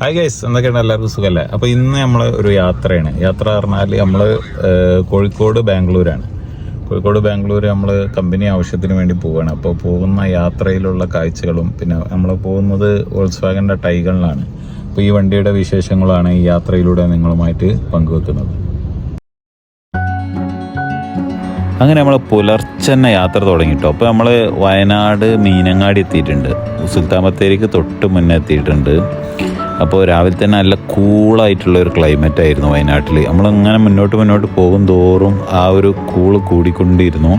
Hi guys എന്തൊക്കെയാണ് എല്ലാവർക്കും സുഖമല്ലേ അപ്പോൾ ഇന്ന് നമ്മൾ ഒരു യാത്രയാണ്. യാത്ര പറഞ്ഞാൽ നമ്മൾ കോഴിക്കോട് ബാംഗ്ലൂരാണ്. കോഴിക്കോട് ബാംഗ്ലൂർ നമ്മൾ കമ്പനി ആവശ്യത്തിന് വേണ്ടി പോവുകയാണ് അപ്പോൾ പോകുന്ന യാത്രയിലുള്ള കാഴ്ചകളും പിന്നെ നമ്മൾ പോകുന്നത് വോൾസ് വാഗന്റെ ടൈഗണിലാണ് അപ്പോൾ ഈ വണ്ടിയുടെ വിശേഷങ്ങളാണ് ഈ യാത്രയിലൂടെ നിങ്ങളുമായിട്ട് പങ്കുവെക്കുന്നത്. അങ്ങനെ നമ്മൾ പുലർച്ചെ തന്നെ യാത്ര തുടങ്ങിട്ടോ. അപ്പോൾ നമ്മൾ വയനാട് മീനങ്ങാടി എത്തിയിട്ടുണ്ട്. സുൽത്താൻ ബത്തേരിക്ക് തൊട്ട് മുന്നേ എത്തിയിട്ടുണ്ട്. അപ്പോൾ രാവിലെ തന്നെ നല്ല കൂളായിട്ടുള്ള ഒരു ക്ലൈമറ്റ് ആയിരുന്നു വയനാട്ടിൽ നമ്മളങ്ങനെ മുന്നോട്ട് മുന്നോട്ട് പോകും തോറും ആ ഒരു കൂൾ കൂടിക്കൊണ്ടിരുന്നു.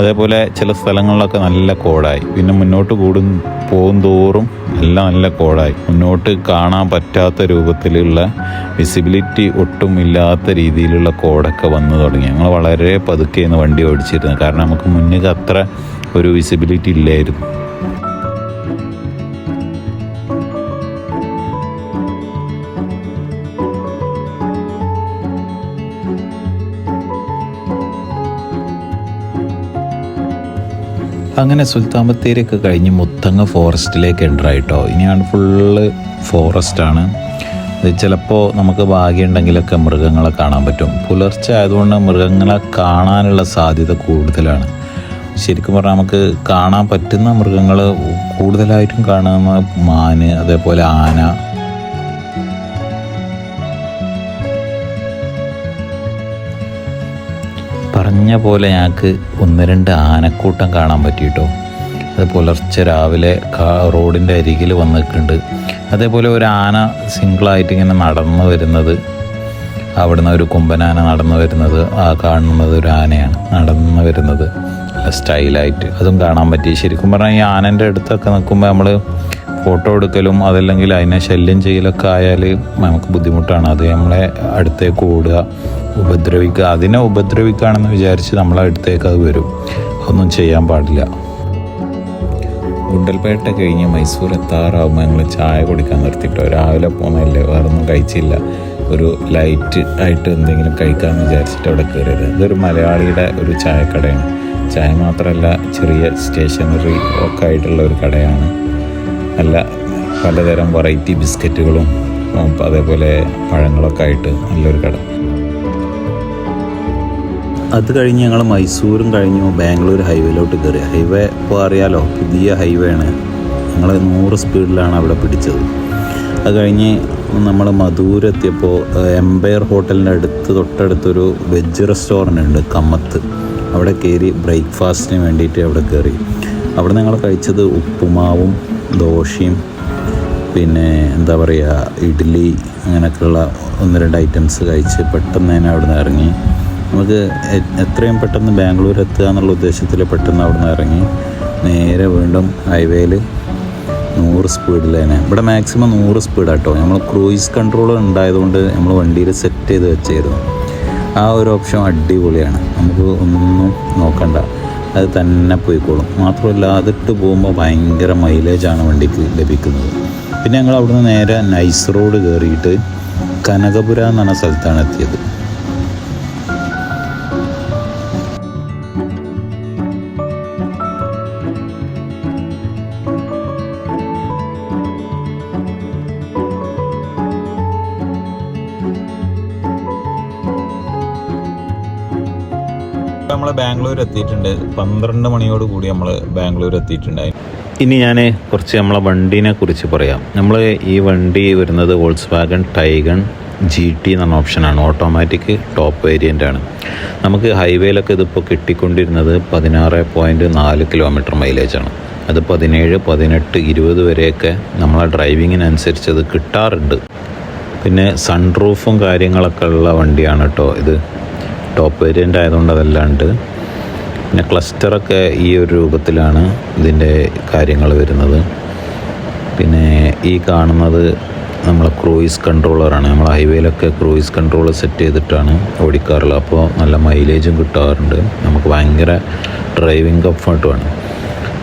അതേപോലെ ചില സ്ഥലങ്ങളിലൊക്കെ നല്ല കോടായി. പിന്നെ മുന്നോട്ട് കൂടും പോകും തോറും നല്ല നല്ല കോടായി. മുന്നോട്ട് കാണാൻ പറ്റാത്ത രൂപത്തിലുള്ള വിസിബിലിറ്റി ഒട്ടും ഇല്ലാത്ത രീതിയിലുള്ള കോടൊക്കെ വന്നു തുടങ്ങി. ഞങ്ങൾ വളരെ പതുക്കെയാണ് വണ്ടി ഓടിച്ചിരുന്നത്. കാരണം നമുക്ക് മുന്നിൽ അത്ര ഒരു വിസിബിലിറ്റി ഇല്ലായിരുന്നു. അങ്ങനെ സുൽത്താൻ ബത്തേരിയൊക്കെ കഴിഞ്ഞ് മുത്തങ്ങ ഫോറസ്റ്റിലേക്ക് എന്റർ ആയിട്ടോ. ഇനിയാണ് ഫുള്ള് ഫോറസ്റ്റാണ് ചിലപ്പോൾ നമുക്ക് ഭാഗ്യമുണ്ടെങ്കിലൊക്കെ മൃഗങ്ങളെ കാണാൻ പറ്റും. പുലർച്ചെ ആയതുകൊണ്ട് മൃഗങ്ങളെ കാണാനുള്ള സാധ്യത കൂടുതലാണ്. ശരിക്കും പറഞ്ഞാൽ നമുക്ക് കാണാൻ പറ്റുന്ന മൃഗങ്ങൾ കൂടുതലായിട്ടും കാണുന്ന മാന് അതേപോലെ ആന പറഞ്ഞ പോലെ ഞങ്ങൾക്ക് ഒന്ന് രണ്ട് ആനക്കൂട്ടം കാണാൻ പറ്റിയിട്ടോ. അത് പുലർച്ചെ രാവിലെ റോഡിന്റെ അരികിൽ വന്നിട്ടുണ്ട്. അതേപോലെ ഒരു ആന സിംഗിളായിട്ട് ഇങ്ങനെ നടന്നു വരുന്നത്. അവിടുന്ന് ഒരു കുമ്പനാന നടന്നു വരുന്നത്. ആ കാണുന്നത് ഒരു ആനയാണ് നടന്നു വരുന്നത്. സ്റ്റൈലായിട്ട്. അതും കാണാൻ പറ്റി. ശരിക്കും പറഞ്ഞാൽ ഈ ആനന്റെ അടുത്തൊക്കെ നിൽക്കുമ്പോൾ നമ്മൾ ഫോട്ടോ എടുക്കലും അതല്ലെങ്കിൽ അതിനെ ശല്യം ചെയ്യലൊക്കെ ആയാൽ നമുക്ക് ബുദ്ധിമുട്ടാണ്. അത് നമ്മളെ അടുത്തേക്ക് ഓടുക. ഉപദ്രവിക്കുക. അതിനെ ഉപദ്രവിക്കുകയാണെന്ന് വിചാരിച്ച് നമ്മളെ അടുത്തേക്ക് അത് വരും. ഒന്നും ചെയ്യാൻ പാടില്ല. ഗുണ്ടൽപേട്ട കഴിഞ്ഞ് മൈസൂർ എത്താറാകുമ്പോൾ ഞങ്ങൾ ചായ കുടിക്കാൻ നിർത്തിയിട്ടോ രാവിലെ പോകുന്നതല്ലേ വേറൊന്നും കഴിച്ചില്ല. ഒരു ലൈറ്റ് ആയിട്ട് എന്തെങ്കിലും കഴിക്കാമെന്ന് വിചാരിച്ചിട്ട് അവിടെ കയറിയത് ഇതൊരു മലയാളിയുടെ ഒരു ചായക്കടയാണ്. ചായ മാത്രമല്ല ചെറിയ സ്റ്റേഷനറി ഒക്കെ ആയിട്ടുള്ള ഒരു കടയാണ്. നല്ല പലതരം വെറൈറ്റി ബിസ്ക്കറ്റുകളും അതേപോലെ പഴങ്ങളൊക്കെ ആയിട്ട് നല്ലൊരു കട. അത് കഴിഞ്ഞ് ഞങ്ങൾ മൈസൂരും കഴിഞ്ഞു ബാംഗ്ലൂർ ഹൈവേയിലോട്ട് കയറി. ഹൈവേ ഇപ്പോൾ അറിയാലോ പുതിയ ഹൈവേ ആണ് ഞങ്ങൾ നൂറ് സ്പീഡിലാണ് അവിടെ പിടിച്ചത്. അത് കഴിഞ്ഞ് നമ്മൾ മധൂർ എത്തിയപ്പോൾ എംപയർ ഹോട്ടലിന്റെ അടുത്ത് തൊട്ടടുത്തൊരു വെജ് റെസ്റ്റോറന്റ് ഉണ്ട് കമ്മത്ത്. അവിടെ കയറി ബ്രേക്ക്ഫാസ്റ്റിന് വേണ്ടിയിട്ട് അവിടെ കയറി. അവിടെ ഞങ്ങൾ കഴിച്ചത് ഉപ്പുമാവും ദോശയും പിന്നെ എന്താ പറയുക ഇഡ്ഡലി അങ്ങനെയൊക്കെയുള്ള ഒന്ന് രണ്ട് ഐറ്റംസ് കഴിച്ച് പെട്ടെന്ന് തന്നെ അവിടെ നിന്ന് ഇറങ്ങി. നമുക്ക് എത്രയും പെട്ടെന്ന് ബാംഗ്ലൂർ എത്തുക എന്നുള്ള ഉദ്ദേശത്തിൽ പെട്ടെന്ന് അവിടെ നിന്ന് ഇറങ്ങി നേരെ വീണ്ടും ഹൈവേയിൽ നൂറ് സ്പീഡിൽ തന്നെ ഇവിടെ മാക്സിമം നൂറ് സ്പീഡാട്ടോ നമ്മൾ ക്രൂയിസ് കൺട്രോൾ ഉണ്ടായതുകൊണ്ട് നമ്മൾ വണ്ടിയിൽ സെറ്റ് ചെയ്ത് വെച്ചായിരുന്നു ആ ഒരു ഓപ്ഷൻ അടിപൊളിയാണ്. നമുക്ക് ഒന്നും നോക്കണ്ട. അത് തന്നെ പോയിക്കോളും. മാത്രമല്ല അതിട്ട് പോകുമ്പോൾ ഭയങ്കര മൈലേജാണ് വണ്ടിക്ക് ലഭിക്കുന്നത്. പിന്നെ ഞങ്ങൾ അവിടുന്ന് നേരെ നൈസ് റോഡ് കയറിയിട്ട് കനകപുര എന്ന് പറഞ്ഞ സ്ഥലത്താണ് എത്തിയത്. എത്തിയിട്ടുണ്ട്. പന്ത്രണ്ട് മണിയോട് കൂടി നമ്മൾ ബാംഗ്ലൂർ എത്തിയിട്ടുണ്ടായി ഇനി ഞാൻ കുറച്ച് നമ്മളെ വണ്ടീനെ കുറിച്ച് പറയാം. നമ്മൾ ഈ വണ്ടി വരുന്നത് Volkswagen Taigun G T എന്ന ഓപ്ഷനാണ് ഓട്ടോമാറ്റിക് ടോപ്പ് വേരിയന്റ് ആണ്. നമുക്ക് ഹൈവേയിലൊക്കെ ഇതിപ്പോൾ കിട്ടിക്കൊണ്ടിരുന്നത് പതിനാറ് പോയിന്റ് നാല് കിലോമീറ്റർ മൈലേജാണ് അത് പതിനേഴ് പതിനെട്ട് ഇരുപത് വരെയൊക്കെ നമ്മളെ ഡ്രൈവിങ്ങിനനുസരിച്ച് അത് കിട്ടാറുണ്ട്. പിന്നെ സൺ സൺറൂഫും കാര്യങ്ങളൊക്കെ ഉള്ള വണ്ടിയാണ് കേട്ടോ ഇത്. ടോപ്പ് വേരിയന്റ് ആയതുകൊണ്ട് അതല്ലാണ്ട് പിന്നെ ക്ലസ്റ്ററൊക്കെ ഈ ഒരു രൂപത്തിലാണ് ഇതിന്റെ കാര്യങ്ങൾ വരുന്നത്. പിന്നെ ഈ കാണുന്നത് നമ്മൾ ക്രൂയിസ് കൺട്രോളറാണ്. നമ്മൾ ഹൈവേയിലൊക്കെ ക്രൂയിസ് കൺട്രോൾ സെറ്റ് ചെയ്തിട്ടാണ് ഓടിക്കാറുള്ളത്. അപ്പോൾ നല്ല മൈലേജും കിട്ടാറുണ്ട്. നമുക്ക് ഭയങ്കര ഡ്രൈവിംഗ് കംഫർട്ടുമാണ്.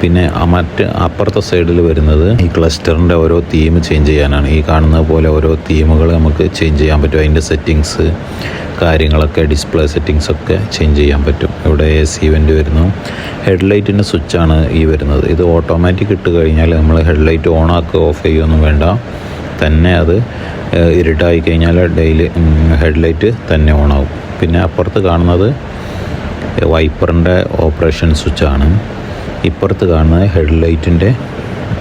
പിന്നെ മറ്റ് അപ്പുറത്തെ സൈഡിൽ വരുന്നത് ഈ ക്ലസ്റ്ററിന്റെ ഓരോ തീം ചേഞ്ച് ചെയ്യാനാണ്. ഈ കാണുന്ന പോലെ ഓരോ തീമുകൾ നമുക്ക് ചേഞ്ച് ചെയ്യാൻ പറ്റും. അതിന്റെ സെറ്റിങ്സ് കാര്യങ്ങളൊക്കെ ഡിസ്പ്ലേ സെറ്റിങ്സ് ഒക്കെ ചേഞ്ച് ചെയ്യാൻ പറ്റും. ഇവിടെ എ സി വെന്റ് വരുന്നു. ഹെഡ്ലൈറ്റിന്റെ സ്വിച്ചാണ് ഈ വരുന്നത്. ഇത് ഓട്ടോമാറ്റിക് ഇട്ട് കഴിഞ്ഞാൽ നമ്മൾ ഹെഡ്ലൈറ്റ് ഓൺ ആക്കുക ഓഫ് ചെയ്യുകയൊന്നും വേണ്ട. തന്നെ അത് ഇരുട്ടായി കഴിഞ്ഞാൽ ഡെയിലി ഹെഡ് ലൈറ്റ് തന്നെ ഓണാവും പിന്നെ അപ്പുറത്ത് കാണുന്നത് വൈപ്പറിന്റെ ഓപ്പറേഷൻ സ്വിച്ചാണ് ഇപ്പുറത്ത് കാണുന്നത് ഹെഡ് ഹെഡ്ലൈറ്റിന്റെ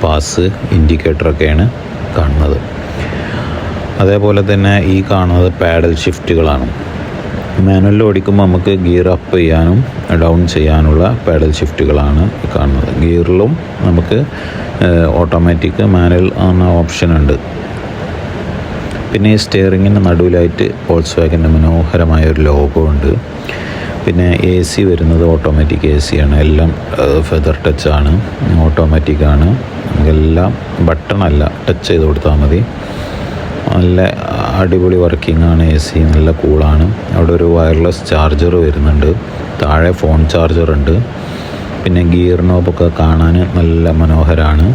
പാസ് ഇൻഡിക്കേറ്ററൊക്കെയാണ് കാണുന്നത്. അതേപോലെ തന്നെ ഈ കാണുന്നത് പാഡൽ ഷിഫ്റ്റുകളാണ് മാനുവലിൽ ഓടിക്കുമ്പോൾ നമുക്ക് ഗിയർ അപ്പ് ചെയ്യാനും ഡൗൺ ചെയ്യാനുള്ള പാഡൽ ഷിഫ്റ്റുകളാണ് കാണുന്നത്. ഗിയറിലും നമുക്ക് ഓട്ടോമാറ്റിക് മാനുവൽ എന്ന ഓപ്ഷൻ ഉണ്ട്. പിന്നെ ഈ സ്റ്റിയറിങ്ങിന്റെ നടുവിലായിട്ട് വോൾസ് വാഗന്റെ മനോഹരമായ ഒരു ലോഗോ ഉണ്ട്. പിന്നെ എ സി വരുന്നത് ഓട്ടോമാറ്റിക് എ സി ആണ്. എല്ലാം ഫെദർ ടച്ചാണ് ഓട്ടോമാറ്റിക്കാണ് നമുക്കെല്ലാം ബട്ടണല്ല ടച്ച് ചെയ്ത് കൊടുത്താൽ മതി. നല്ല അടിപൊളി വർക്കിംഗ് ആണ് എ സി നല്ല കൂളാണ് അവിടെ ഒരു വയർലെസ് ചാർജർ വരുന്നുണ്ട്. താഴെ ഫോൺ ചാർജർ ഉണ്ട്. പിന്നെ ഗിയർ നോബൊക്കെ കാണാൻ നല്ല മനോഹരമാണ്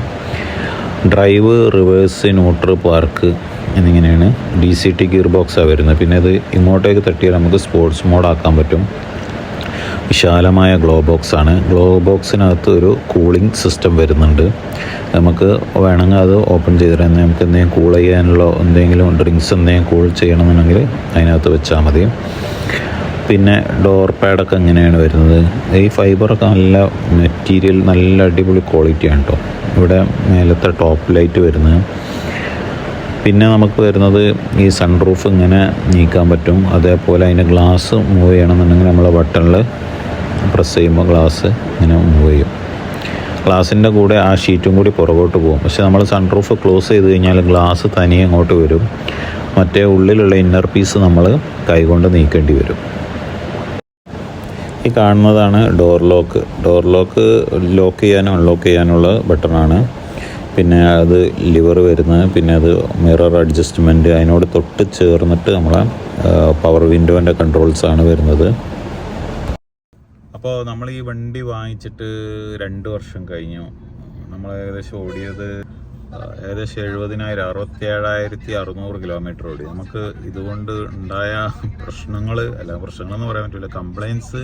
ഡ്രൈവ് റിവേഴ്സ് ന്യൂട്രൽ പാർക്ക് എന്നിങ്ങനെയാണ്. ഡി സി ടി ഗിയർ ബോക്സാണ് വരുന്നത്. പിന്നെ ഇത് ഇങ്ങോട്ടേക്ക് തട്ടിയാൽ നമുക്ക് സ്പോർട്സ് മോഡാക്കാൻ പറ്റും. വിശാലമായ ഗ്ലോ ബോക്സ് ആണ് ഗ്ലോ ബോക്സിനകത്ത് ഒരു കൂളിംഗ് സിസ്റ്റം വരുന്നുണ്ട്. നമുക്ക് വേണമെങ്കിൽ അത് ഓപ്പൺ ചെയ്തിട്ട് നമുക്ക് എന്തെങ്കിലും കൂൾ ചെയ്യാനുള്ള എന്തെങ്കിലും ഡ്രിങ്ക്സ് എന്തെങ്കിലും കൂൾ ചെയ്യണമെന്നുണ്ടെങ്കിൽ അതിനകത്ത് വെച്ചാൽ മതി. പിന്നെ ഡോർ പാഡൊക്കെ എങ്ങനെയാണ് വരുന്നത്? ഈ ഫൈബറൊക്കെ നല്ല മെറ്റീരിയൽ നല്ല അടിപൊളി ക്വാളിറ്റിയാണ് കേട്ടോ. ഇവിടെ മേലത്തെ ടോപ്പ് ലൈറ്റ് വരുന്നത്. പിന്നെ നമുക്ക് വരുന്നത് ഈ സൺറൂഫ് ഇങ്ങനെ നീക്കാൻ പറ്റും. അതേപോലെ അതിന്റെ ഗ്ലാസ് മൂവ് ചെയ്യണമെന്നുണ്ടെങ്കിൽ നമ്മൾ ബട്ടണിൽ പ്രസ് ചെയ്യുമ്പോൾ ഗ്ലാസ് ഇങ്ങനെ മൂവ് ചെയ്യും. ഗ്ലാസിന്റെ കൂടെ ആ ഷീറ്റും കൂടി പുറകോട്ട് പോകും. പക്ഷേ നമ്മൾ സൺറൂഫ് ക്ലോസ് ചെയ്ത് കഴിഞ്ഞാൽ ഗ്ലാസ് തനിയെ അങ്ങോട്ട് വരും. മറ്റേ ഉള്ളിലുള്ള ഇന്നർ പീസ് നമ്മൾ കൈകൊണ്ട് നീക്കേണ്ടി വരും. ഈ കാണുന്നതാണ് door lock door lock lock ചെയ്യാനും അൺലോക്ക് ചെയ്യാനുള്ള ബട്ടണാണ് പിന്നെ അത് ലിവർ വരുന്നത്. പിന്നെ അത് മിറർ അഡ്ജസ്റ്റ്മെന്റ് അതിനോട് തൊട്ട് ചേർന്നിട്ട് നമ്മളെ പവർ വിൻഡോന്റെ കൺട്രോൾസാണ് വരുന്നത്. അപ്പോൾ നമ്മൾ ഈ വണ്ടി വാങ്ങിച്ചിട്ട് രണ്ട് വർഷം കഴിഞ്ഞു. നമ്മൾ ഏകദേശം ഓടിയത് ഏകദേശം എഴുപതിനായിരം അറുപത്തി ഏഴായിരത്തി അറുന്നൂറ് കിലോമീറ്റർ ഓടി. നമുക്ക് ഇതുകൊണ്ട് ഉണ്ടായ പ്രശ്നങ്ങൾ അല്ല പ്രശ്നങ്ങളെന്ന് പറയാൻ പറ്റില്ല കംപ്ലൈൻസ്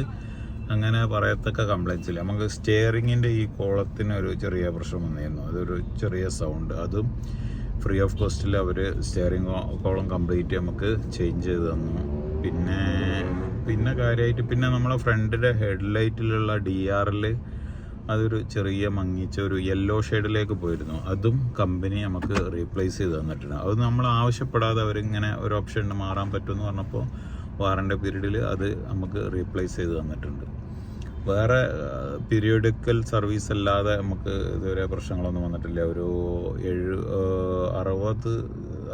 അങ്ങനെ പറയത്തക്ക കംപ്ലൈൻസ് ഇല്ല. നമുക്ക് സ്റ്റിയറിങ്ങിന്റെ ഈ കോളത്തിന് ഒരു ചെറിയ പ്രശ്നം വന്നിരുന്നു. അതൊരു ചെറിയ സൗണ്ട് അതും ഫ്രീ ഓഫ് കോസ്റ്റിൽ അവർ സ്റ്റിയറിംഗ് കോളം കംപ്ലീറ്റ് നമുക്ക് ചേഞ്ച് ചെയ്ത് തന്നു. പിന്നെ പിന്നെ കാര്യമായിട്ട് പിന്നെ നമ്മളെ ഫ്രണ്ടിന്റെ ഹെഡ്ലൈറ്റിലുള്ള ഡി ആറിൽ അതൊരു ചെറിയ മങ്ങിച്ച ഒരു യെല്ലോ ഷെയ്ഡിലേക്ക് പോയിരുന്നു. അതും കമ്പനി നമുക്ക് റീപ്ലേസ് ചെയ്ത് തന്നിട്ടുണ്ട്. അത് നമ്മൾ ആവശ്യപ്പെടാതെ അവരിങ്ങനെ ഒരു ഓപ്ഷൻ മാറാൻ പറ്റുമെന്ന് പറഞ്ഞപ്പോൾ വാറണ്ടി പീരീഡിൽ അത് നമുക്ക് റീപ്ലേസ് ചെയ്ത് തന്നിട്ടുണ്ട്. വേറെ പീരിയോഡിക്കൽ സർവീസ് അല്ലാതെ നമുക്ക് ഇതുവരെ പ്രശ്നങ്ങളൊന്നും വന്നിട്ടില്ല. ഒരു ഏഴ് അറുപത്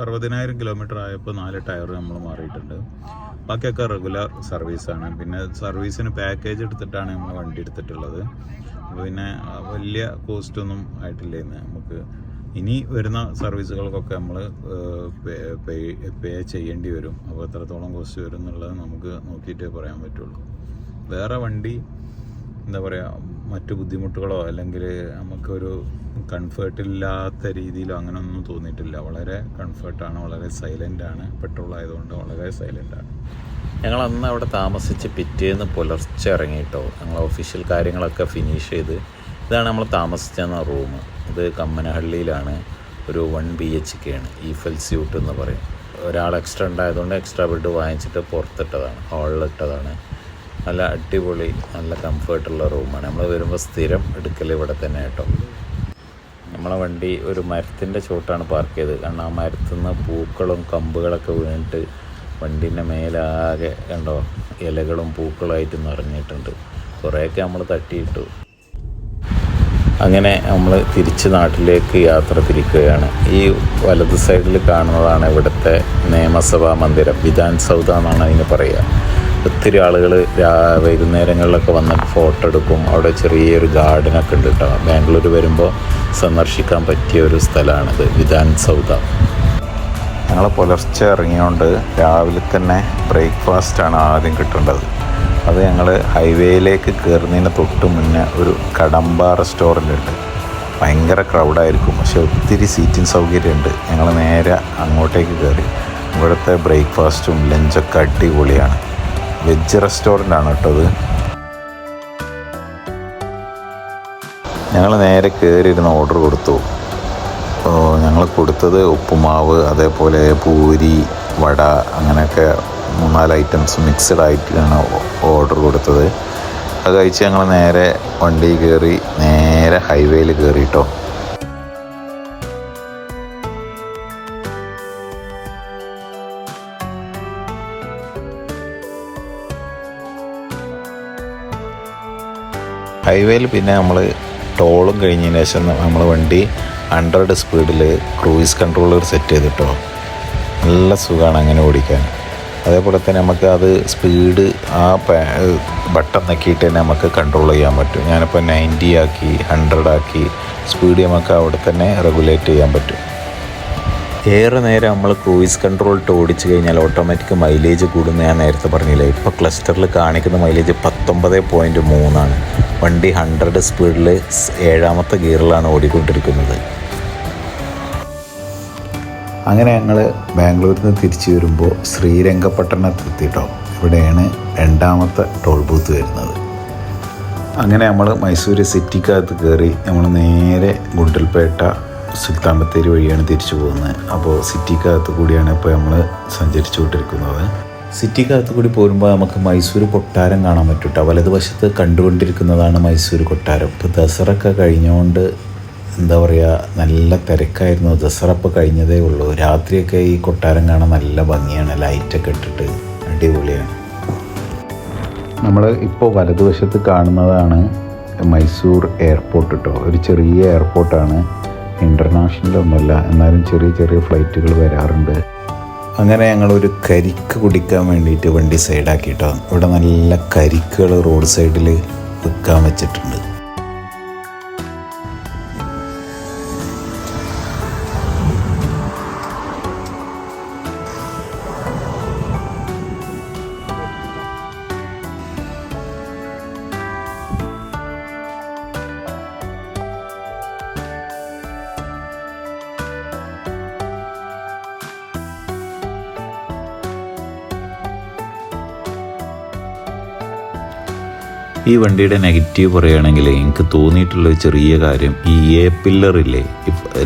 അറുപതിനായിരം കിലോമീറ്റർ ആയപ്പോൾ നാല് ടയർ നമ്മൾ മാറിയിട്ടുണ്ട്. ബാക്കിയൊക്കെ റെഗുലർ സർവീസാണ് പിന്നെ സർവീസിന് പാക്കേജ് എടുത്തിട്ടാണ് നമ്മൾ വണ്ടി എടുത്തിട്ടുള്ളത്. പിന്നെ വലിയ കോസ്റ്റൊന്നും ആയിട്ടില്ല ഇന്ന് നമുക്ക്. ഇനി വരുന്ന സർവീസുകൾക്കൊക്കെ നമ്മൾ പേ പേ ചെയ്യേണ്ടി വരും. അപ്പോൾ എത്രത്തോളം കോസ്റ്റ് വരും എന്നുള്ളത് നമുക്ക് നോക്കിയിട്ടേ പറയാൻ പറ്റുള്ളൂ. വേറെ വണ്ടി എന്താ പറയുക മറ്റു ബുദ്ധിമുട്ടുകളോ അല്ലെങ്കിൽ നമുക്കൊരു കംഫേർട്ടില്ലാത്ത രീതിയിലോ അങ്ങനെയൊന്നും തോന്നിയിട്ടില്ല. വളരെ കംഫേർട്ടാണ് വളരെ സൈലന്റാണ് പെട്രോൾ ആയതുകൊണ്ട് വളരെ സൈലന്റാണ് ഞങ്ങൾ അന്ന് അവിടെ താമസിച്ച് പിറ്റേന്ന് പുലർച്ചെ ഇറങ്ങിയിട്ടോ ഞങ്ങൾ ഒഫീഷ്യൽ കാര്യങ്ങളൊക്കെ ഫിനിഷ് ചെയ്ത് ഇതാണ് നമ്മൾ താമസിച്ചെന്ന റൂം ഇത് കമ്മനഹള്ളിയിലാണ്. ഒരു വൺ ബി എച്ച് കെ ആണ് ഈഫൽ സ്യൂട്ട് എന്ന് പറയും. ഒരാൾ എക്സ്ട്രാ ഉണ്ടായതുകൊണ്ട് എക്സ്ട്രാ ബെഡ് വാങ്ങിച്ചിട്ട് പുറത്തിട്ടതാണ് ഹാളിലിട്ടതാണ് നല്ല അടിപൊളി നല്ല കംഫേർട്ടുള്ള റൂമാണ് നമ്മൾ വരുമ്പോൾ സ്ഥിരം എടുക്കൽ ഇവിടെ തന്നെ കേട്ടോ. നമ്മളെ വണ്ടി ഒരു മരത്തിന്റെ ചോട്ടാണ് പാർക്ക് ചെയ്തത്. കാരണം ആ മരത്തിൽ നിന്ന് പൂക്കളും കമ്പുകളൊക്കെ വീണിട്ട് വണ്ടീന്റെ മേലാകെ കണ്ടോ ഇലകളും പൂക്കളായിട്ട് നിറഞ്ഞിട്ടുണ്ട്. കുറേയൊക്കെ നമ്മൾ തട്ടിയിട്ടു. അങ്ങനെ നമ്മൾ തിരിച്ച് നാട്ടിലേക്ക് യാത്ര തിരിക്കുകയാണ്. ഈ വലത് സൈഡിൽ കാണുന്നതാണ് ഇവിടുത്തെ നിയമസഭാ മന്ദിരം. വിധാൻ സൗദ എന്നാണ് അതിന് പറയുക ഒത്തിരി ആളുകൾ വൈകുന്നേരങ്ങളിലൊക്കെ വന്ന് ഫോട്ടോ എടുക്കും. അവിടെ ചെറിയൊരു ഗാർഡനൊക്കെ ഉണ്ട് കേട്ടോ. ബാംഗ്ലൂർ വരുമ്പോൾ സന്ദർശിക്കാൻ പറ്റിയ ഒരു സ്ഥലമാണിത്. വിധാൻ സൗദ ഞങ്ങൾ പുലർച്ചെ ഇറങ്ങിയോണ്ട് രാവിലെ തന്നെ ബ്രേക്ക്ഫാസ്റ്റാണ് ആദ്യം കിട്ടേണ്ടത്. അത് ഞങ്ങൾ ഹൈവേയിലേക്ക് കയറുന്നതിന് തൊട്ട് മുന്നേ ഒരു കടമ്പ റെസ്റ്റോറന്റ് ഉണ്ട്. ഭയങ്കര ക്രൗഡായിരിക്കും പക്ഷെ ഒത്തിരി സീറ്റിംഗ് സൗകര്യമുണ്ട്. ഞങ്ങൾ നേരെ അങ്ങോട്ടേക്ക് കയറി ഇവിടുത്തെ ബ്രേക്ക്ഫാസ്റ്റും ലഞ്ചൊക്കെ അടിപൊളിയാണ്. വെജ് റെസ്റ്റോറന്റ് ആണ് അത്. ഞങ്ങൾ നേരെ കയറിയിരുന്ന് ഓർഡർ കൊടുത്തു. ഞങ്ങൾ കൊടുത്തത് ഉപ്പുമാവ് അതേപോലെ പൂരി വട അങ്ങനെയൊക്കെ മൂന്നാൽ ഐറ്റംസ് മിക്സഡ് ആയിട്ടാണ് ഓർഡർ കൊടുത്തത്. അത് കഴിച്ച് ഞങ്ങൾ നേരെ വണ്ടി കയറി നേരെ ഹൈവേയിൽ കയറിയിട്ടോ ഹൈവേയിൽ പിന്നെ നമ്മൾ ടോളും കഴിഞ്ഞതിന് ശേഷം നമ്മൾ വണ്ടി ഹൺഡ്രഡ് സ്പീഡിൽ ക്രൂയിസ് കൺട്രോളർ സെറ്റ് ചെയ്തിട്ടോ. നല്ല സുഖമാണ് അങ്ങനെ ഓടിക്കാൻ. അതേപോലെ തന്നെ നമുക്ക് അത് സ്പീഡ് ആ ബട്ടൺ നക്കിയിട്ട് തന്നെ നമുക്ക് കൺട്രോൾ ചെയ്യാൻ പറ്റും. ഞാനിപ്പോൾ നയന്റി ആക്കി ഹൺഡ്രഡ് ആക്കി സ്പീഡ് നമുക്ക് അവിടെ തന്നെ റെഗുലേറ്റ് ചെയ്യാൻ പറ്റും. ഏറെ നേരം നമ്മൾ ക്രൂയിസ് കൺട്രോൾ ഇട്ട് ഓടിച്ചു കഴിഞ്ഞാൽ ഓട്ടോമാറ്റിക് മൈലേജ് കൂടുന്ന ഞാൻ നേരത്തെ പറഞ്ഞില്ലേ? ഇപ്പോൾ ക്ലസ്റ്ററിൽ കാണിക്കുന്ന മൈലേജ് പത്തൊമ്പത് പോയിന്റ് മൂന്നാണ്. വണ്ടി ഹൺഡ്രഡ് സ്പീഡിൽ ഏഴാമത്തെ ഗിയറിലാണ് ഓടിക്കൊണ്ടിരിക്കുന്നത്. അങ്ങനെ ഞങ്ങൾ ബാംഗ്ലൂരിൽ നിന്ന് തിരിച്ചു വരുമ്പോൾ ശ്രീരംഗപട്ടണത്ത് എത്തിയിട്ടോ ഇവിടെയാണ് രണ്ടാമത്തെ ടോൾ ബൂത്ത് വരുന്നത്. അങ്ങനെ നമ്മൾ മൈസൂർ സിറ്റിക്കകത്ത് കയറി നമ്മൾ നേരെ ഗുണ്ടൽപേട്ട സുൽത്താൻ ബത്തേരി വഴിയാണ് തിരിച്ചു പോകുന്നത്. അപ്പോൾ സിറ്റിക്കകത്ത് കൂടിയാണ് ഇപ്പോൾ നമ്മൾ സഞ്ചരിച്ചു കൊണ്ടിരിക്കുന്നത് സിറ്റിക്കകത്ത് കൂടി പോരുമ്പോൾ നമുക്ക് മൈസൂർ കൊട്ടാരം കാണാൻ പറ്റും കേട്ടോ വലതുവശത്ത് കണ്ടുകൊണ്ടിരിക്കുന്നതാണ് മൈസൂർ കൊട്ടാരം. ഇപ്പോൾ ദസറൊക്കെ കഴിഞ്ഞുകൊണ്ട് എന്താ പറയുക നല്ല തിരക്കായിരുന്നു. ദസറ ഇപ്പോൾ കഴിഞ്ഞതേ ഉള്ളൂ. രാത്രിയൊക്കെ ഈ കൊട്ടാരം കാണാൻ നല്ല ഭംഗിയാണ്. ലൈറ്റൊക്കെ ഇട്ടിട്ട് അടിപൊളിയാണ്. നമ്മൾ ഇപ്പോൾ വലതുവശത്ത് കാണുന്നതാണ് മൈസൂർ എയർപോർട്ട് കേട്ടോ ഒരു ചെറിയ എയർപോർട്ടാണ്. ഇന്റർനാഷണൽ ഒന്നുമല്ല എന്നാലും ചെറിയ ചെറിയ ഫ്ലൈറ്റുകൾ വരാറുണ്ട്. അങ്ങനെ ഞങ്ങളൊരു കരിക്ക് കുടിക്കാൻ വേണ്ടിയിട്ട് വണ്ടി സൈഡാക്കിയിട്ടാണ് ഇവിടെ നല്ല കരിക്കുകൾ റോഡ് സൈഡിൽ വിൽക്കാൻ വെച്ചിട്ടുണ്ട്. ഈ വണ്ടിയുടെ നെഗറ്റീവ് പറയുകയാണെങ്കിൽ എനിക്ക് തോന്നിയിട്ടുള്ള ചെറിയ കാര്യം ഈ എ പില്ലറില്ലേ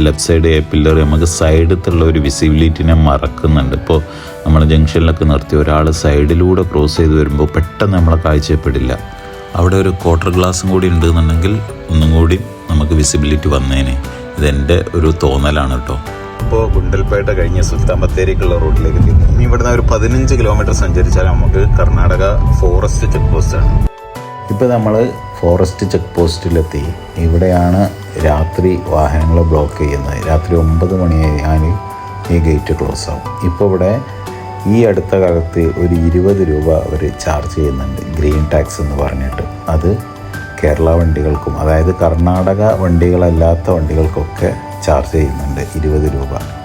ലെഫ്റ്റ് സൈഡ് എ പില്ലർ നമുക്ക് സൈഡത്തുള്ള ഒരു വിസിബിലിറ്റിനെ മറക്കുന്നുണ്ട്. ഇപ്പോൾ നമ്മൾ ജംഗ്ഷനിലൊക്കെ നിർത്തി ഒരാൾ സൈഡിലൂടെ ക്രോസ് ചെയ്ത് വരുമ്പോൾ പെട്ടെന്ന് നമ്മളെ കാഴ്ചപ്പെടില്ല. അവിടെ ഒരു ക്വാർട്ടർ ഗ്ലാസും കൂടി ഉണ്ടെന്നുണ്ടെങ്കിൽ ഒന്നും കൂടി നമുക്ക് വിസിബിലിറ്റി വന്നേനെ. ഇതെന്റെ ഒരു തോന്നലാണ് കേട്ടോ. ഇപ്പോൾ ഗുണ്ടൽപേട്ട കഴിഞ്ഞ് സുൽത്താൻ ബത്തേരിക്കുള്ള റോഡിലേക്ക് ഇനി ഇവിടുന്ന് ഒരു പതിനഞ്ച് കിലോമീറ്റർ സഞ്ചരിച്ചാൽ നമുക്ക് കർണാടക ഫോറസ്റ്റ് ചെക്ക് പോസ്റ്റാണ് ഇപ്പോൾ നമ്മൾ ഫോറസ്റ്റ് ചെക്ക് പോസ്റ്റിലെത്തി ഇവിടെയാണ് രാത്രി വാഹനങ്ങൾ ബ്ലോക്ക് ചെയ്യുന്നത്. രാത്രി ഒമ്പത് മണിയായാൽ ഈ ഗേറ്റ് ക്ലോസ് ആവും. ഇപ്പോൾ ഇവിടെ ഈ അടുത്ത കാലത്ത് ഒരു ഇരുപത് രൂപ അവർ ചാർജ് ചെയ്യുന്നുണ്ട്. ഗ്രീൻ ടാക്സ് എന്ന് പറഞ്ഞിട്ട്. അത് കേരള വണ്ടികൾക്കും അതായത് കർണാടക വണ്ടികളല്ലാത്ത വണ്ടികൾക്കൊക്കെ ചാർജ് ചെയ്യുന്നുണ്ട് ഇരുപത് രൂപ.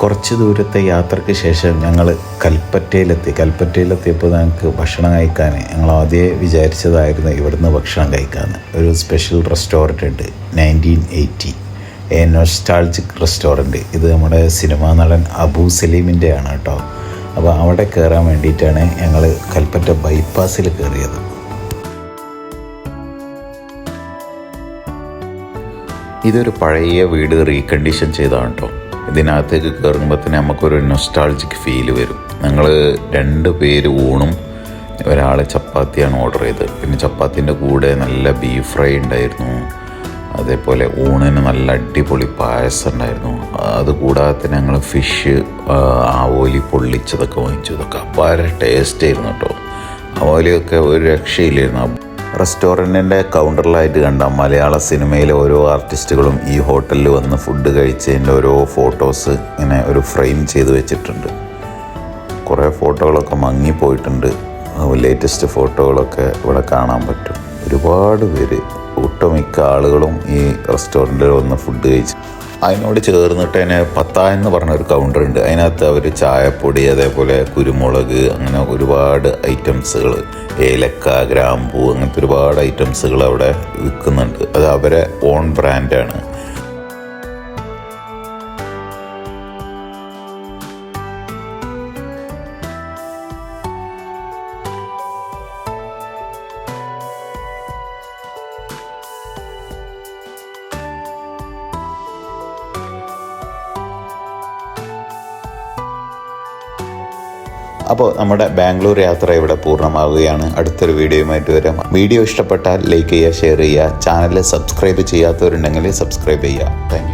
കുറച്ച് ദൂരത്തെ യാത്രയ്ക്ക് ശേഷം ഞങ്ങൾ കൽപ്പറ്റയിലെത്തി. കൽപ്പറ്റയിലെത്തിയപ്പോൾ ഞങ്ങൾക്ക് ഭക്ഷണം കഴിക്കാൻ ഞങ്ങൾ ആദ്യം വിചാരിച്ചതായിരുന്നു ഇവിടുന്ന് ഭക്ഷണം കഴിക്കാൻ ഒരു സ്പെഷ്യൽ റെസ്റ്റോറന്റ് ഉണ്ട് nineteen eighty a nostalgic restaurant ഇത് നമ്മുടെ സിനിമാ നടൻ അബു സലീമിന്റെ ആണ് കേട്ടോ അപ്പോൾ അവിടെ കയറാൻ വേണ്ടിയിട്ടാണ് ഞങ്ങൾ കൽപ്പറ്റ ബൈപ്പാസിൽ കയറിയത് ഇതൊരു പഴയ വീട് റീകണ്ടീഷൻ ചെയ്തതാണ് കേട്ടോ ഇതിനകത്തേക്ക് കയറുമ്പോൾ തന്നെ നമുക്കൊരു നൊസ്റ്റാൾജിക് ഫീൽ വരും. ഞങ്ങൾ രണ്ട് പേര് ഊണും ഒരാൾ ചപ്പാത്തിയാണ് ഓർഡർ ചെയ്തത്. പിന്നെ ചപ്പാത്തിന്റെ കൂടെ നല്ല ബീഫ് ഫ്രൈ ഉണ്ടായിരുന്നു. അതേപോലെ ഊണിന് നല്ല അടിപൊളി പായസം ഉണ്ടായിരുന്നു. അതുകൂടാതെ തന്നെ ഞങ്ങൾ ഫിഷ് ആവോലി പൊള്ളിച്ചതൊക്കെ വാങ്ങിച്ചു. ഇതൊക്കെ അപ്പാര ടേസ്റ്റ് ആയിരുന്നു കേട്ടോ. ആവോലിയൊക്കെ ഒരു രക്ഷയില്ലായിരുന്നു. റെസ്റ്റോറന്റിന്റെ കൗണ്ടറിലായിട്ട് കണ്ട മലയാള സിനിമയിലെ ഓരോ ആർട്ടിസ്റ്റുകളും ഈ ഹോട്ടലിൽ വന്ന് ഫുഡ് കഴിച്ചതിന്റെ ഓരോ ഫോട്ടോസ് ഇങ്ങനെ ഒരു ഫ്രെയിം ചെയ്ത് വെച്ചിട്ടുണ്ട്. കുറേ ഫോട്ടോകളൊക്കെ മങ്ങിപ്പോയിട്ടുണ്ട്. ലേറ്റസ്റ്റ് ഫോട്ടോകളൊക്കെ ഇവിടെ കാണാൻ പറ്റും. ഒരുപാട് പേര് ഒട്ടുമിക്ക ആളുകളും ഈ റെസ്റ്റോറന്റിൽ വന്ന് ഫുഡ് കഴിച്ച് അതിനോട് ചേർന്നിട്ട് തന്നെ പത്ത എന്ന് പറഞ്ഞ ഒരു കൗണ്ടർ ഉണ്ട്. അതിനകത്ത് അവർ ചായപ്പൊടി അതേപോലെ കുരുമുളക് അങ്ങനെ ഒരുപാട് ഐറ്റംസുകൾ ഏലക്ക ഗ്രാമ്പൂ അങ്ങനത്തെ ഒരുപാട് ഐറ്റംസുകൾ അവിടെ വിൽക്കുന്നുണ്ട്. അത് അവരെ ഓൺ ബ്രാൻഡാണ് അപ്പോൾ നമ്മുടെ ബാംഗ്ലൂർ യാത്ര ഇവിടെ പൂർണമാവുകയാണ്. അടുത്തൊരു വീഡിയോയുമായിട്ട് വരാം. വീഡിയോ ഇഷ്ടപ്പെട്ടാൽ ലൈക്ക് ചെയ്യുക ഷെയർ ചെയ്യുക ചാനൽ സബ്സ്ക്രൈബ് ചെയ്യാത്തവരുണ്ടെങ്കിൽ സബ്സ്ക്രൈബ് ചെയ്യുക. താങ്ക്